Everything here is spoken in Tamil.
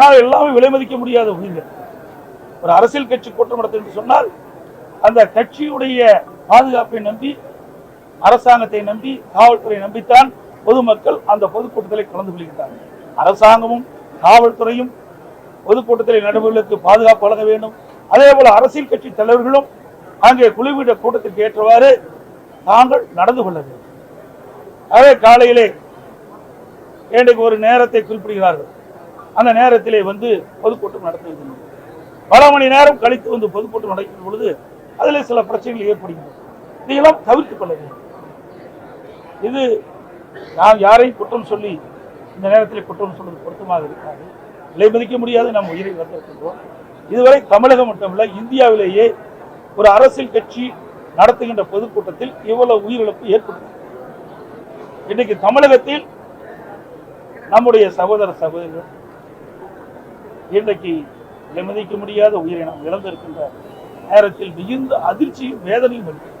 ஆனால் எல்லாமே விலை மதிக்க முடியாத உயிர்கள் ஒரு அரசியல் கட்சி கூட்டம் நடத்தும் என்று சொன்னால் அந்த கட்சியுடைய பாதுகாப்பை நம்பி அரசாங்கத்தை நம்பி காவல்துறை நம்பித்தான் பொதுமக்கள் அந்த பொதுக்கூட்டத்தில் கலந்து கொள்கின்றார்கள். அரசாங்கமும் காவல்துறையும் பொதுக்கூட்டத்தில் நடுவர்களுக்கு பாதுகாப்பு வழங்க வேண்டும். அதே போல அரசியல் கட்சி தலைவர்களும் அங்கே குழுவிட கூட்டத்திற்கு ஏற்றவாறு தாங்கள் நடந்து கொள்ள வேண்டும். அதே காலையிலே எனக்கு ஒரு நேரத்தை குறிப்பிடுகிறார்கள். அந்த நேரத்திலே வந்து பொதுக்கூட்டம் நடத்துகிறது பல மணி நேரம் கழித்து வந்து பொதுக்கூட்டம் நடக்கும் பொழுது அதில் சில பிரச்சனைகள் ஏற்படுகின்றன. இதையெல்லாம் தவிர்த்துக் கொள்ள வேண்டும். இது நாம் யாரையும் குற்றம் சொல்லி இந்த நேரத்தில் குற்றம் சொல்வது பொருத்தமாக இருக்காது. விலை மதிக்க முடியாது நாம் உயிரை வந்திருக்கின்றோம் இதுவரை தமிழகம் மட்டுமல்ல இந்தியாவிலேயே ஒரு அரசியல் கட்சி நடத்துகின்ற பொதுக்கூட்டத்தில் இவ்வளவு உயிரிழப்பு ஏற்படும் இன்னைக்கு தமிழகத்தில் நம்முடைய சகோதர சகோதரிகள் இன்றைக்கு விலை முடியாத உயிரை நாம் இழந்திருக்கின்ற நேரத்தில் மிகுந்த அதிர்ச்சியும் வேதனையும் இருக்கு